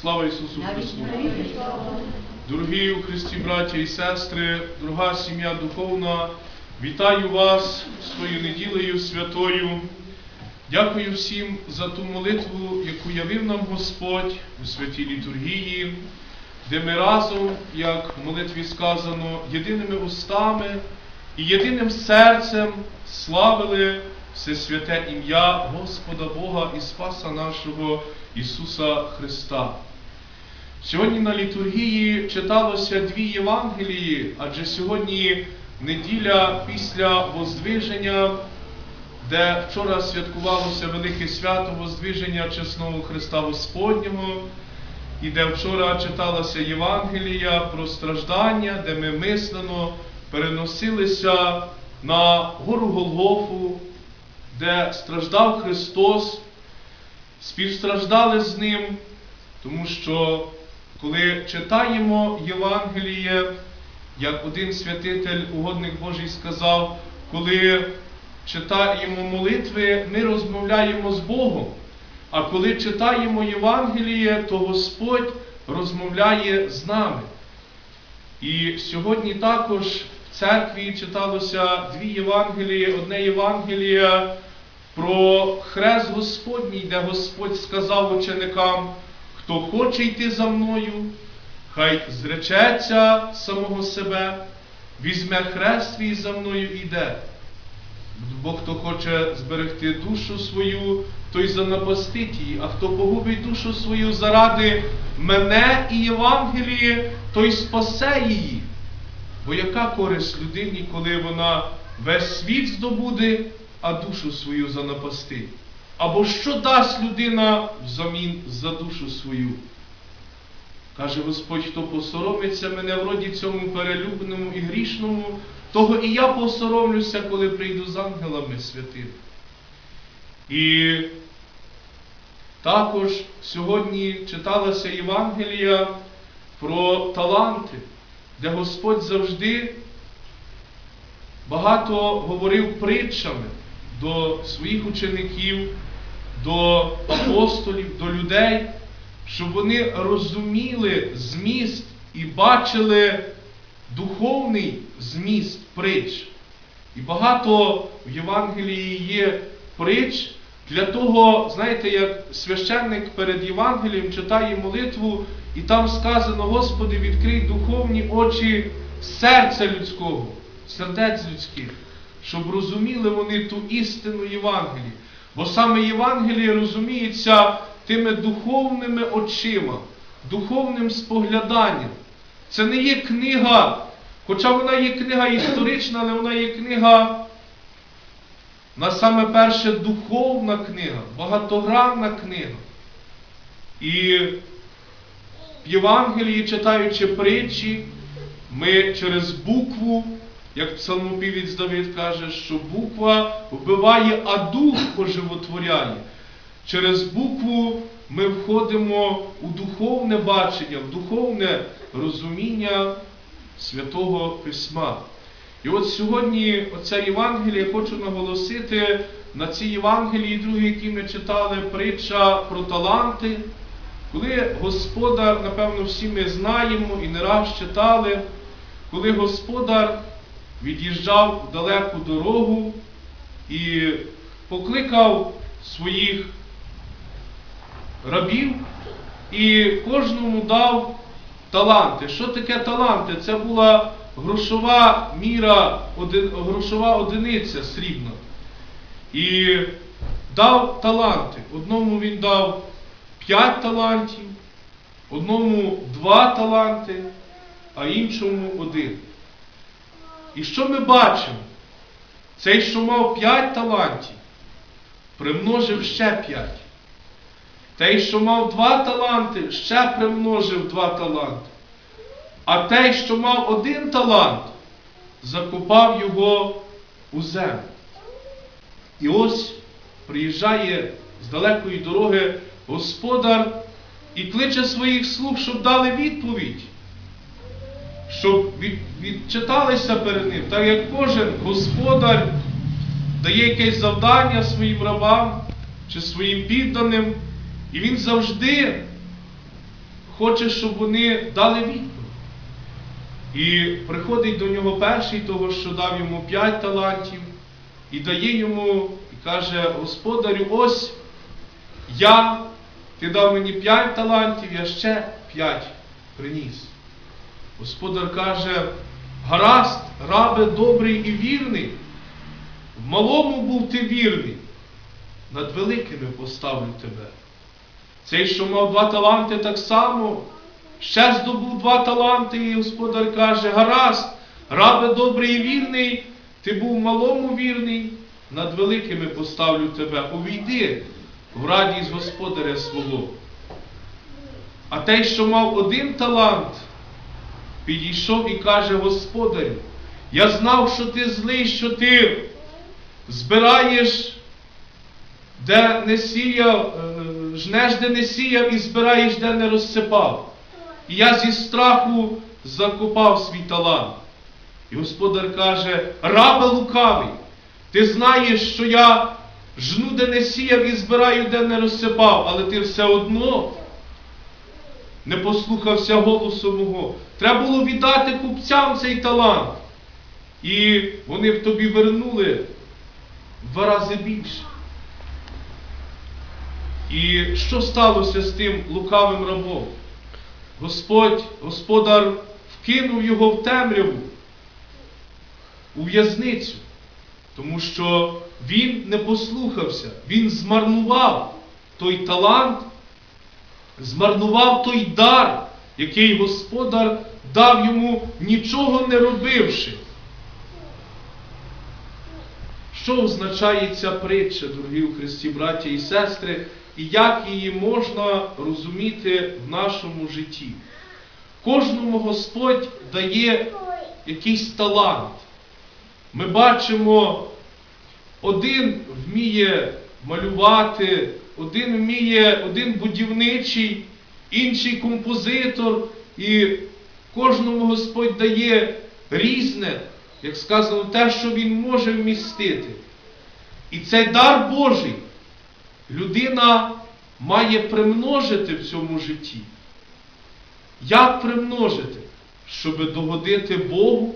Слава Ісусу Христу! Дорогі у Христі, браття і сестри, дорога сім'я духовна, вітаю вас тою неділею святою. Дякую всім за ту молитву, яку явив нам Господь у святій літургії, де ми разом, як в молитві сказано, єдиними устами і єдиним серцем славили Всесвяте ім'я Господа Бога і Спаса нашого Ісуса Христа. Сьогодні на літургії читалося дві Євангелії, адже сьогодні неділя після Воздвиження, де вчора святкувалося велике свято Воздвиження чесного Христа Господнього, і де вчора читалася Євангелія про страждання, де ми мислено переносилися на гору Голгофу, де страждав Христос, співстраждали з Ним, тому що коли читаємо Євангеліє, як один святитель, угодник Божий сказав, коли читаємо молитви, ми розмовляємо з Богом. А коли читаємо Євангеліє, то Господь розмовляє з нами. І сьогодні також в церкві читалося дві Євангелії, одне Євангеліє про хрест Господній, де Господь сказав ученикам, хто хоче йти за мною, хай зречеться самого себе, візьме хрест свій за мною і йде. Бо хто хоче зберегти душу свою, той занапастить її, а хто погубить душу свою заради мене і Євангелії, той спасе її. Бо яка користь людині, коли вона весь світ здобуде, а душу свою занапастить? Або що дасть людина взамін за душу свою? Каже Господь, хто посоромиться мене в роді цьому перелюбному і грішному, того і я посоромлюся, коли прийду з ангелами святими. І також сьогодні читалася Євангелія про таланти, де Господь завжди багато говорив притчами до своїх учеників, до апостолів, до людей, щоб вони розуміли зміст і бачили духовний зміст притч. І багато в Євангелії є притч для того, знаєте, як священник перед Євангелієм читає молитву, і там сказано, Господи, відкрий духовні очі серця людського, сердець людських, щоб розуміли вони ту істину Євангелії. Бо саме Євангеліє розуміється тими духовними очима, духовним спогляданням. Це не є книга, хоча вона є книга історична, але вона є книга, на саме перше духовна книга, багатогранна книга. І в Євангелії, читаючи притчі, ми через букву, як псалмопівець Давид каже, що буква вбиває, а дух оживотворяє. Через букву ми входимо у духовне бачення, в духовне розуміння Святого Письма. І от сьогодні оця Євангелія хочу наголосити на цій Євангелії, другій, які ми читали, притча про таланти. Коли Господар, напевно, всі ми знаємо і не раз читали, коли Господар від'їжджав в далеку дорогу і покликав своїх рабів і кожному дав таланти. Що таке таланти? Це була грошова міра, один, грошова одиниця срібна. І дав таланти. Одному він дав п'ять талантів, одному два таланти, а іншому один. І що ми бачимо? Цей, що мав п'ять талантів, примножив ще п'ять. Той, що мав два таланти, ще примножив два таланти. А той, що мав один талант, закопав його у землю. І ось приїжджає з далекої дороги господар і кличе своїх слуг, щоб дали відповідь, щоб від, відчиталися перед ним, так як кожен господар дає якесь завдання своїм рабам чи своїм підданим, і він завжди хоче, щоб вони дали відповідь. І приходить до нього перший, того, що дав йому п'ять талантів, і дає йому і каже: Господарю, ось я, ти дав мені п'ять талантів, я ще п'ять приніс. Господар каже, гаразд, рабе добрий і вірний, в малому був ти вірний, над великими поставлю тебе. Цей, що мав два таланти, так само, ще здобув два таланти, і господар каже, гаразд, рабе добрий і вірний, ти був малому вірний, над великими поставлю тебе. Увійди в радість господаря свого. А той, що мав один талант, підійшов і каже Господарю, я знав, що ти злий, що ти збираєш, де не сіяв, е, жнеш, де не сіяв, і збираєш, де не розсипав. І я зі страху закопав свій талант. І господар каже, рабе лукавий, ти знаєш, що я жну, де не сіяв і збираю, де не розсипав, але ти все одно не послухався голосу мого. Треба було віддати купцям цей талант. І вони б тобі вернули два рази більше. І що сталося з тим лукавим рабом? Господь, Господар вкинув його в темряву, у в'язницю, тому що він не послухався, він змарнував той талант, змарнував той дар, який Господар дав йому, нічого не робивши. Що означає ця притча, дорогі у Христі, браті і сестри, і як її можна розуміти в нашому житті? Кожному Господь дає якийсь талант. Ми бачимо, один вміє малювати, один вміє, один будівничий, інший композитор, і кожному Господь дає різне, як сказано, те, що Він може вмістити. І цей дар Божий людина має примножити в цьому житті. Як примножити? Щоб догодити Богу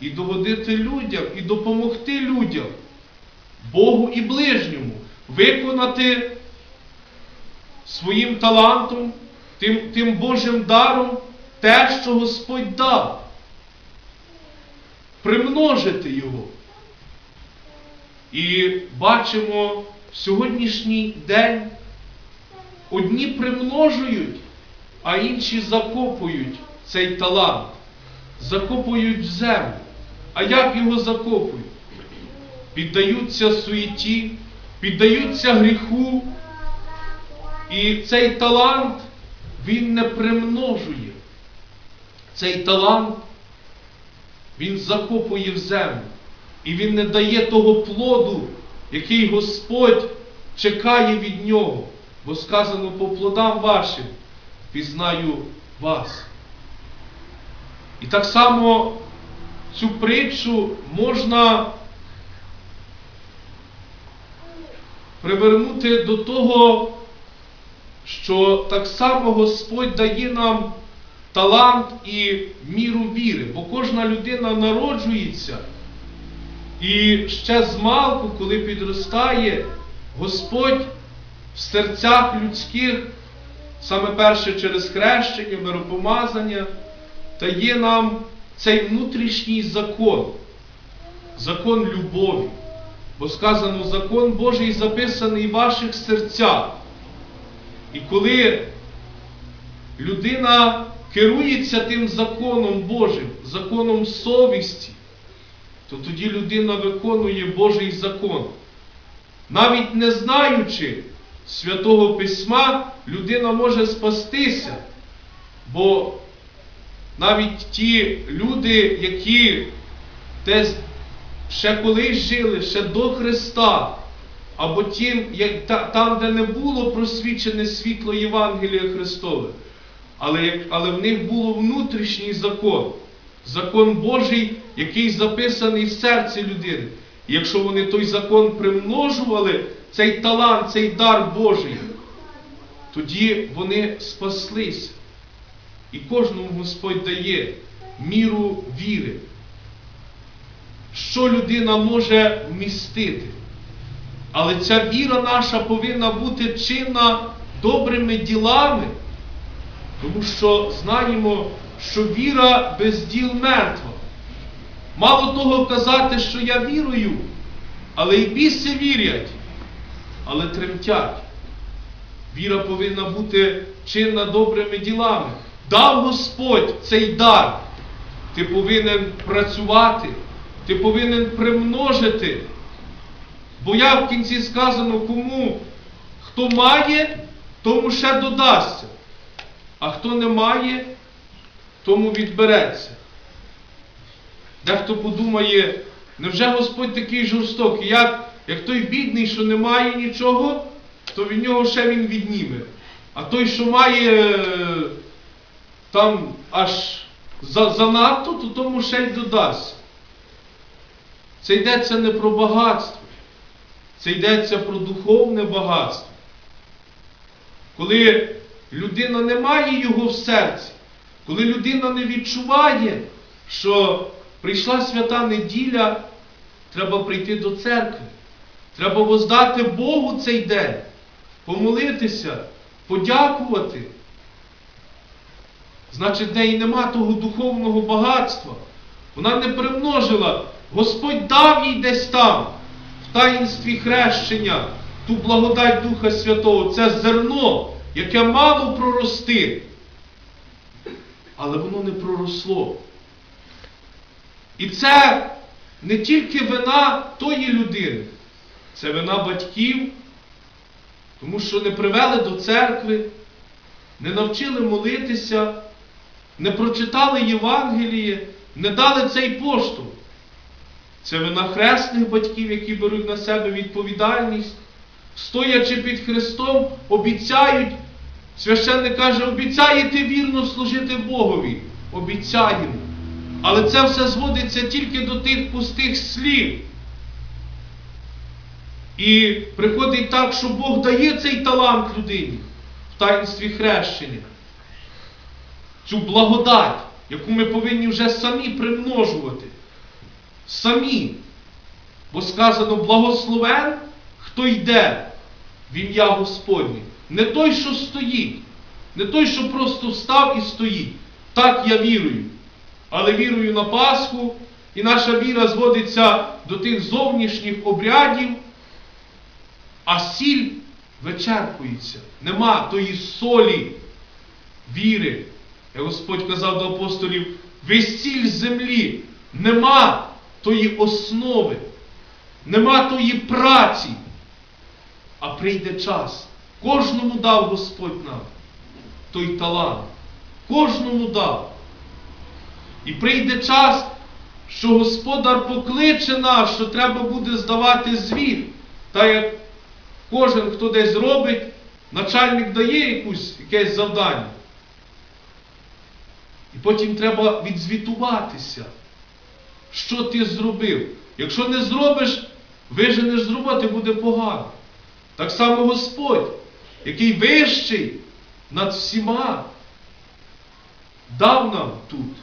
і догодити людям, і допомогти людям, Богу і ближньому, виконати своїм талантом, тим, тим Божим даром те, що Господь дав. Примножити його. І бачимо в сьогоднішній день одні примножують, а інші закопують цей талант, закопують в землю. А як його закопують? Піддаються суєті, піддаються гріху, і цей талант він не примножує. Цей талант він закопує в землю. І він не дає того плоду, який Господь чекає від нього. Бо сказано по плодам вашим пізнаю вас. І так само цю притчу можна привернути до того, що так само Господь дає нам талант і міру віри, бо кожна людина народжується. І ще з малку, коли підростає, Господь в серцях людських, саме перше через хрещення, миропомазання, дає нам цей внутрішній закон, закон любові. Бо сказано, закон Божий записаний в ваших серцях. І коли людина керується тим законом Божим, законом совісті, то тоді людина виконує Божий закон. Навіть не знаючи Святого Письма, людина може спастися, бо навіть ті люди, які десь ще колись жили, ще до Христа, або ті, як, та, там, де не було просвічене світло Євангелія Христове, але, але в них було внутрішній закон, закон Божий, який записаний в серці людини. І якщо вони той закон примножували, цей талант, цей дар Божий, тоді вони спаслися. І кожному Господь дає міру віри, що людина може вмістити. Але ця віра наша повинна бути чинна добрими ділами, тому що знаємо, що віра без діл мертва. Мало того казати, що я вірую, але і біси вірять, але тремтять. Віра повинна бути чинна добрими ділами. Дав Господь цей дар. Ти повинен працювати, ти повинен примножити. Бо я в кінці сказано, кому хто має, тому ще додасться. А хто не має, тому відбереться. Дехто подумає, невже Господь такий жорстокий, як, як той бідний, що не має нічого, то від нього ще він відніме. А той, що має е, там аж за- занадто, то тому ще й додасть. Це йдеться не про багатство, це йдеться про духовне багатство. Коли людина не має його в серці, коли людина не відчуває, що прийшла свята неділя, треба прийти до церкви. Треба воздати Богу цей день, помолитися, подякувати. Значить, в неї нема того духовного багатства. Вона не примножила. Господь дав їй десь там, таїнстві хрещення, ту благодать Духа Святого, це зерно, яке мало прорости. Але воно не проросло. І це не тільки вина тої людини, це вина батьків, тому що не привели до церкви, не навчили молитися, не прочитали Євангеліє, не дали цей поштовх. Це вина хресних батьків, які беруть на себе відповідальність, стоячи під Христом, обіцяють, священник каже, обіцяєте вірно служити Богові. Обіцяємо. Але це все зводиться тільки до тих пустих слів. І приходить так, що Бог дає цей талант людині в таїнстві хрещення. Цю благодать, яку ми повинні вже самі примножувати. Самі. Бо сказано, благословен, хто йде в ім'я Господнє. Не той, що стоїть, не той, що просто встав і стоїть. Так я вірую. Але вірую на Пасху, і наша віра зводиться до тих зовнішніх обрядів, а сіль вичерпується. Нема тої солі віри. Як Господь казав до апостолів, ви сіль землі, нема тої основи, нема тої праці. А прийде час. Кожному дав Господь нам той талант. Кожному дав. І прийде час, що Господар покличе нас, що треба буде здавати звіт. Та як кожен, хто десь робить, начальник дає якусь, якесь завдання. І потім треба відзвітуватися, що ти зробив. Якщо не зробиш, виженеш з роботи, буде погано. Так само Господь, який вищий над всіма, дав нам тут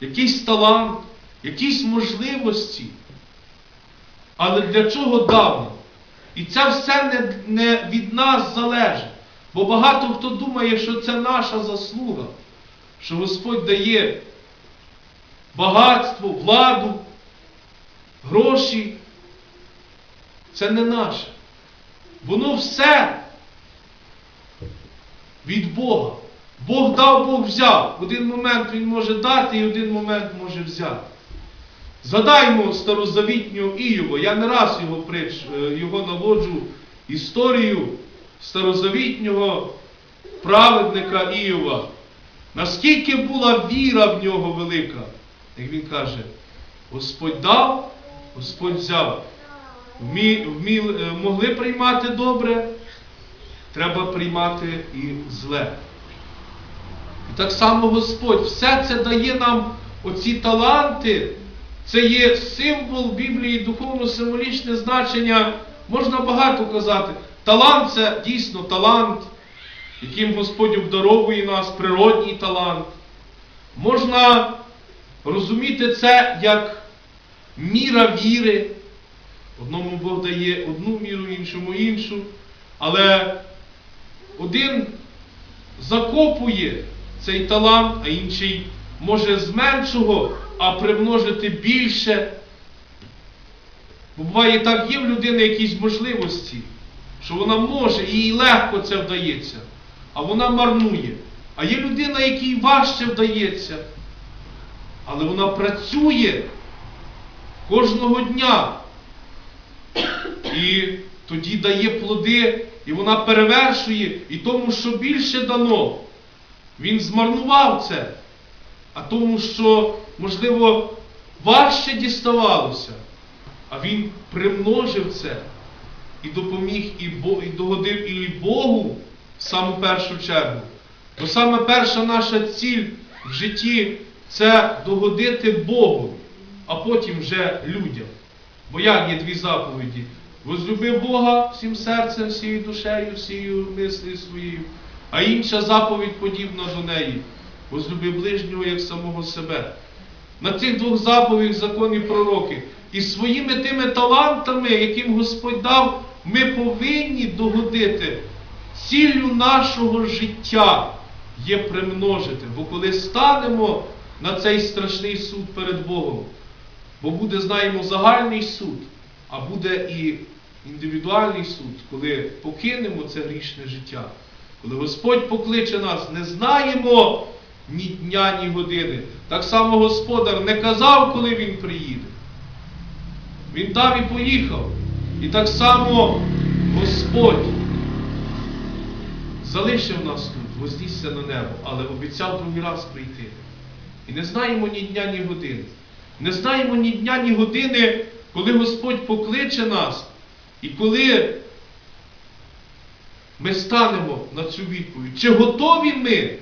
якийсь талант, якісь можливості. Але для чого дав нам? І це все не, не від нас залежить. Бо багато хто думає, що це наша заслуга, що Господь дає багатство, владу, гроші. Це не наше. Воно все від Бога. Бог дав, Бог взяв. Один момент Він може дати і один момент може взяти. Згадаймо старозавітнього Іова. Я не раз його притч, е, його наводжу історію старозавітнього праведника Іова. Наскільки була віра в нього велика, як він каже, Господь дав, Господь взяв. Вмі, вмі, е, могли приймати добре, треба приймати і зле. І так само Господь все це дає нам оці таланти. Це є символ Біблії, духовно-символічне значення. Можна багато казати. Талант це дійсно талант, яким Господь обдаровує нас, природній талант. Можна розуміти це як міра віри. Одному Бог дає одну міру, іншому іншу. Але один закопує цей талант, а інший може з меншого, а примножити більше. Бо буває так, є в людини якісь можливості, що вона може, їй легко це вдається, а вона марнує. А є людина, якій важче вдається, але вона працює кожного дня. І тоді дає плоди, і вона перевершує, і тому, що більше дано, він змарнував це. А тому, що, можливо, важче діставалося, а він примножив це і допоміг, і, Бо, і догодив і Богу в саму першу чергу. Бо саме перша наша ціль в житті це догодити Богу, а потім вже людям. Бо як є дві заповіді? Возлюби Бога всім серцем, всією душею, всією мислею своєю. А інша заповідь подібна до неї. Возлюби ближнього як самого себе. На цих двох заповідях законі пророки. І своїми тими талантами, яким Господь дав, ми повинні догодити. Ціллю нашого життя є примножити. Бо коли станемо на цей страшний суд перед Богом, бо буде, знаємо, загальний суд, а буде і індивідуальний суд, коли покинемо це грішне життя. Коли Господь покличе нас, не знаємо ні дня, ні години. Так само Господар не казав, коли Він приїде. Він дав і поїхав. І так само Господь залишив нас тут, вознісся на небо, але обіцяв другий раз прийти. І не знаємо ні дня, ні години. Не знаємо ні дня, ні години, коли Господь покличе нас, і коли ми станемо на цю відповідь. Чи готові ми?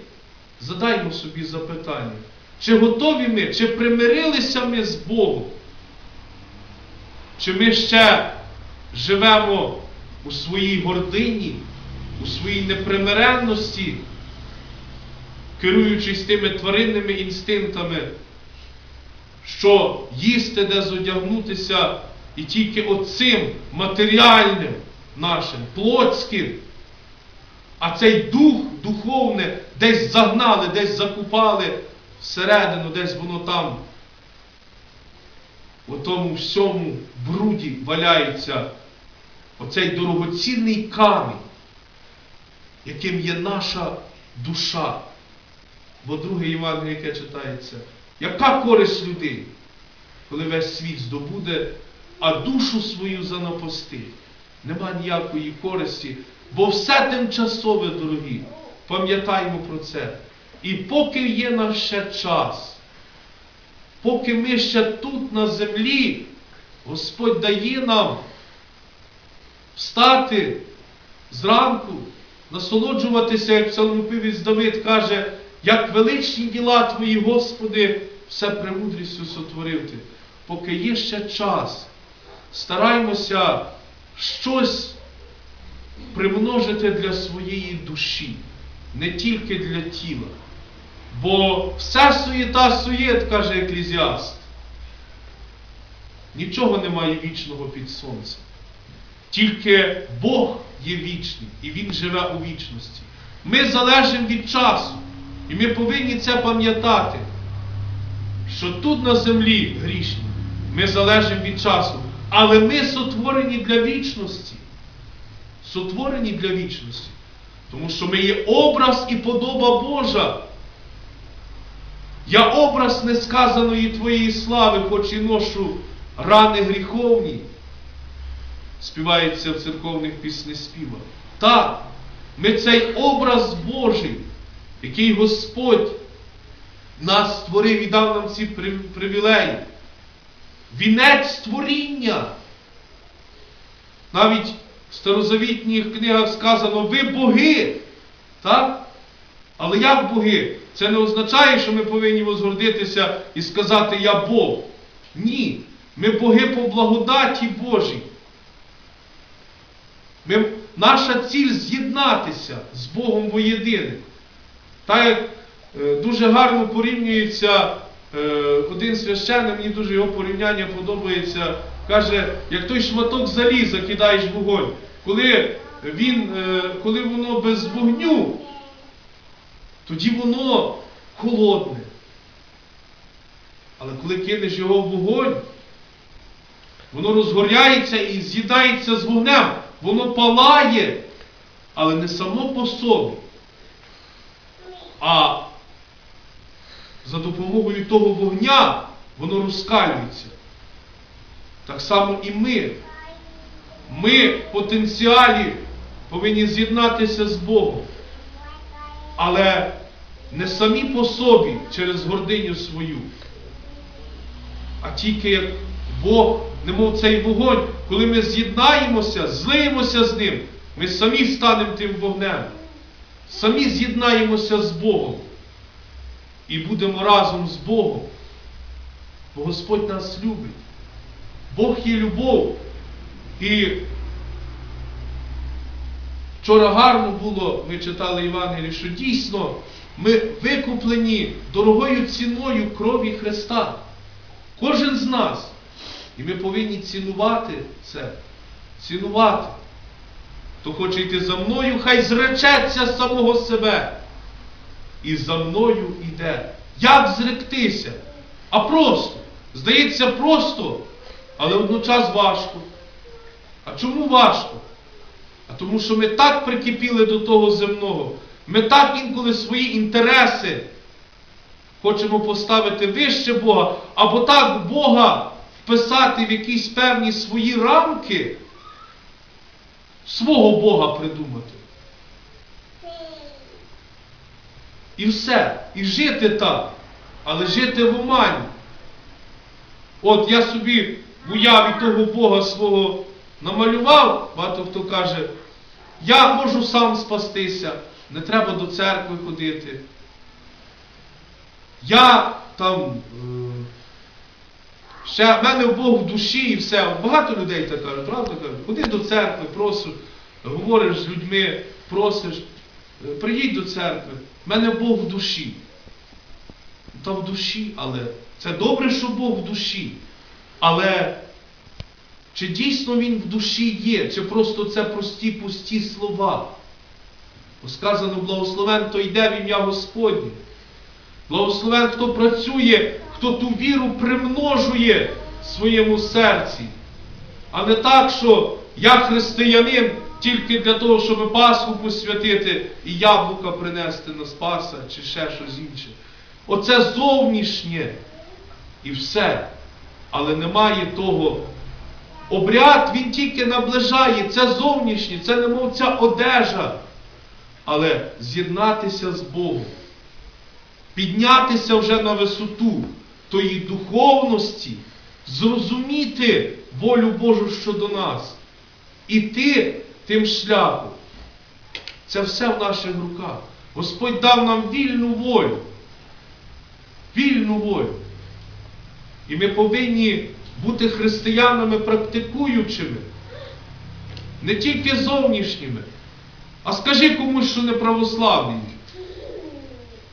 Задаймо собі запитання. Чи готові ми, чи примирилися ми з Богом? Чи ми ще живемо у своїй гордині, у своїй непримиренності, керуючись тими тваринними інстинктами, що їсти, де зодягнутися, і тільки оцим матеріальним нашим, плотським, а цей дух духовне десь загнали, десь закупали всередину, десь воно там. У тому всьому бруді валяється оцей дорогоцінний камінь, яким є наша душа. Бо друге Євангеліє, яке читається, яка користь людей, коли весь світ здобуде, а душу свою занапостить? Нема ніякої користі, бо все тимчасове, дорогі. Пам'ятаємо про це. І поки є наш ще час, поки ми ще тут на землі, Господь дає нам встати зранку, насолоджуватися, як псалмопівець Давид каже, як величні діла Твої, Господи, все премудрістю сотворив Ти. Поки є ще час, стараймося щось примножити для своєї душі, не тільки для тіла. Бо все суєта суєт, каже еклезіаст. Нічого немає вічного під сонцем. Тільки Бог є вічний, і Він живе у вічності. Ми залежимо від часу. І ми повинні це пам'ятати, що тут на землі грішні, ми залежимо від часу. Але ми сотворені для вічності. Сотворені для вічності. Тому що ми є образ і подоба Божа. Я образ несказаної Твоєї слави, хоч і ношу рани гріховні, співається в церковних піснеспівах. Так, ми цей образ Божий, який Господь нас створив і дав нам ці привілеї. Вінець створіння. Навіть в старозавітніх книгах сказано ви боги. Так? Але як боги? Це не означає, що ми повинні возгордитися і сказати Я Бог. Ні. Ми боги по благодаті Божій. Ми наша ціль з'єднатися з Богом воєдине. Так як е, дуже гарно порівнюється е, один священник, мені дуже його порівняння подобається. Каже, як той шматок заліза кидаєш вогонь, коли, він, е, коли воно без вогню, тоді воно холодне. Але коли кинеш його в вогонь, воно розгоряється і з'їдається з вогнем, воно палає, але не само по собі, а за допомогою того вогня воно розкалюється. Так само і ми. Ми в потенціалі повинні з'єднатися з Богом. Але не самі по собі через гординю свою, а тільки як Бог, немов цей вогонь, коли ми з'єднаємося, злиємося з ним, ми самі станемо тим вогнем, самі з'єднаємося з Богом і будемо разом з Богом. Бо Господь нас любить. Бог є любов. І вчора гарно було, ми читали Євангелії, що дійсно ми викуплені дорогою ціною крові Христа. Кожен з нас. І ми повинні цінувати це. Цінувати. Хто хоче йти за мною, хай зречеться самого себе. І за мною йде. Як зректися? А просто. Здається, просто, але водночас важко. А чому важко? А тому, що ми так прикипіли до того земного. Ми так інколи свої інтереси хочемо поставити вище Бога, або так Бога вписати в якісь певні свої рамки, свого Бога придумати. І все. І жити так, але жити в омані. От я собі в уяві того Бога свого намалював, багато хто каже, я можу сам спастися, не треба до церкви ходити. Я там е, ще в мене Бог в душі і все. Багато людей так кажуть, правда кажуть, ходи до церкви, просиш, говориш з людьми, просиш, приїдь до церкви. В мене Бог в душі. Та в душі, але це добре, що Бог в душі. Але чи дійсно Він в душі є, чи просто це прості пусті слова? Бо сказано, благословен, хто йде в ім'я Господнє. Благословен, хто працює, хто ту віру примножує в своєму серці. А не так, що я християнин тільки для того, щоб Пасху посвятити і яблука принести на Спаса чи ще щось інше. Оце зовнішнє і все. Але немає того. Обряд він тільки наближає, це зовнішнє, це немов ця одежа. Але з'єднатися з Богом, піднятися вже на висоту тої духовності, зрозуміти волю Божу щодо нас, іти тим шляхом. Це все в наших руках. Господь дав нам вільну волю. Вільну волю. І ми повинні бути християнами практикуючими, не тільки зовнішніми. А скажи комусь, що не православний.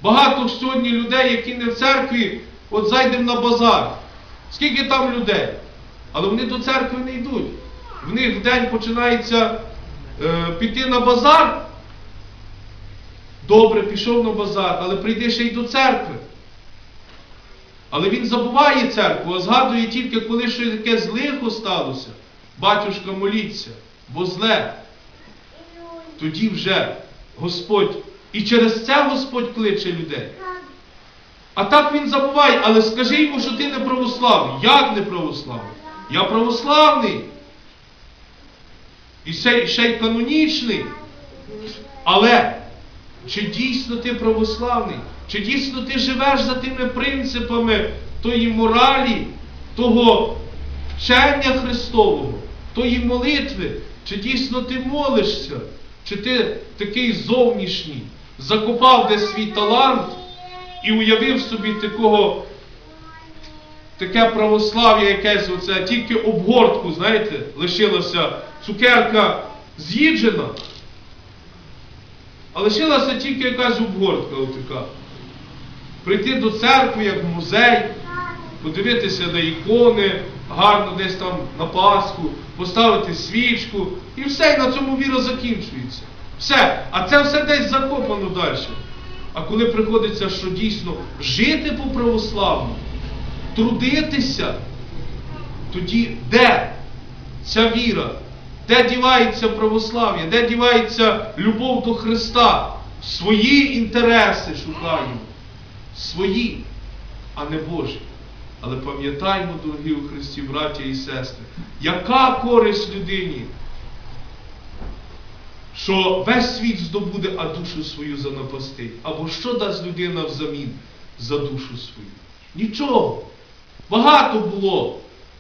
Багато сьогодні людей, які не в церкві, от зайдемо на базар. Скільки там людей? Але вони до церкви не йдуть. В них в день починається е, піти на базар. Добре, пішов на базар, але прийди ще й до церкви. Але він забуває церкву, а згадує тільки, коли щось таке злихо сталося. Батюшка моліться, бо зле. Тоді вже Господь. І через це Господь кличе людей. А так він забуває, але скажи йому, що ти не православний. Як не православний? Я православний. І ще, ще й канонічний. Але чи дійсно ти православний? Чи дійсно ти живеш за тими принципами тої моралі, того вчення Христового, тої молитви? Чи дійсно ти молишся? Чи ти такий зовнішній, закопав десь свій талант і уявив собі такого, таке православ'я якесь, оце, тільки обгортку, знаєте, лишилася цукерка з'їджена. А лишилася тільки якась обгортка отака. Прийти до церкви, як в музей, подивитися на ікони, гарно десь там на Пасху, поставити свічку, і все, і на цьому віра закінчується. Все. А це все десь закопано далі. А коли приходиться, що дійсно жити по православному, трудитися, тоді де ця віра? Де дівається православ'я? Де дівається любов до Христа? Свої інтереси шукаємо. Свої, а не Божі. Але пам'ятаймо, дорогі у Христі, браття і сестри, яка користь людині, що весь світ здобуде, а душу свою занапастить. Або що дасть людина взамін за душу свою? Нічого. Багато було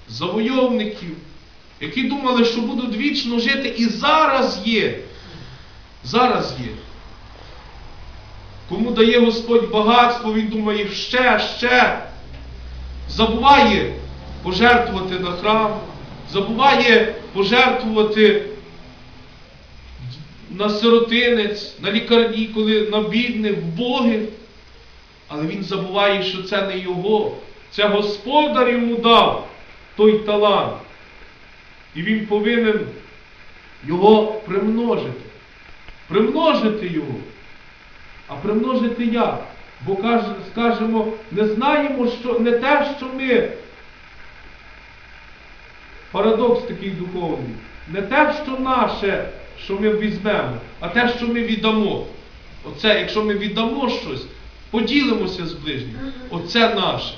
завойовників, які думали, що будуть вічно жити, і зараз є. Зараз є. Кому дає Господь багатство, він думає ще, ще. Забуває пожертвувати на храм, забуває пожертвувати на сиротинець, на лікарні, коли на бідних, в Боги. Але він забуває, що це не його. Це Господар йому дав той талант. І він повинен його примножити. Примножити його. А примножити як? Бо каже- скажемо, не знаємо, що не те, що ми. Парадокс такий духовний. Не те, що наше, що ми візьмемо, а те, що ми віддамо. Оце, якщо ми віддамо щось, поділимося з ближнім. Оце наше.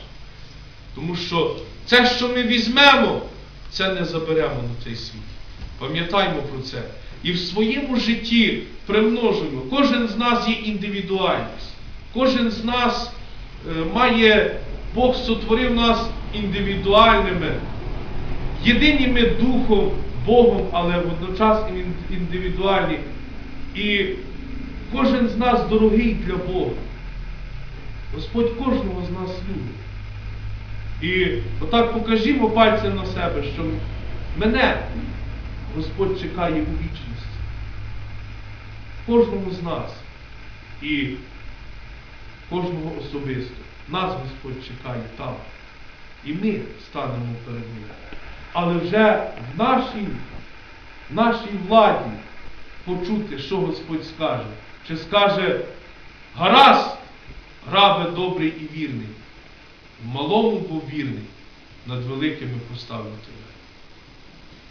Тому що це, що ми візьмемо, це не заберемо на цей світ. Пам'ятаймо про це. І в своєму житті примножуємо. Кожен з нас є індивідуальність. Кожен з нас е, має, Бог сотворив нас індивідуальними, єдиніми духом, Богом, але водночас індивідуальні. І кожен з нас дорогий для Бога. Господь кожного з нас любить. І отак покажімо пальцем на себе, що мене Господь чекає у вічності. Кожному з нас. І кожного особисто. Нас Господь чекає там. І ми станемо перед Ним. Але вже в нашій, в нашій владі почути, що Господь скаже. Чи скаже, гаразд, рабе добрий і вірний. В малому був вірний, над великими поставлю тебе.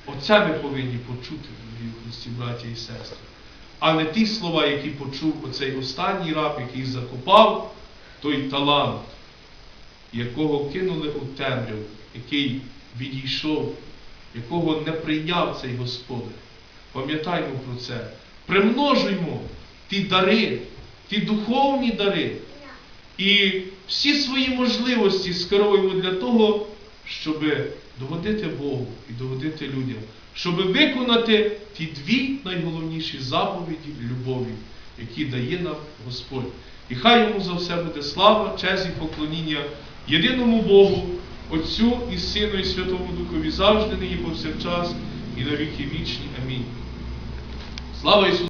Оце ми повинні почути, дорогі браті і сестри. А не ті слова, які почув оцей останній раб, який закопав той талант, якого кинули у темряву, який відійшов, якого не прийняв цей Господар. Пам'ятаймо про це. Примножуймо ті дари, ті духовні дари. І всі свої можливості скеруємо для того, щоб догодити Богу і догодити людям, щоб виконати ті дві найголовніші заповіді любові, які дає нам Господь. І хай йому за все буде слава, честь і поклоніння єдиному Богу, Отцю і Сину, і Святому Духові завжди, нині повсякчас, і на віки вічні. Амінь. Слава Ісусу!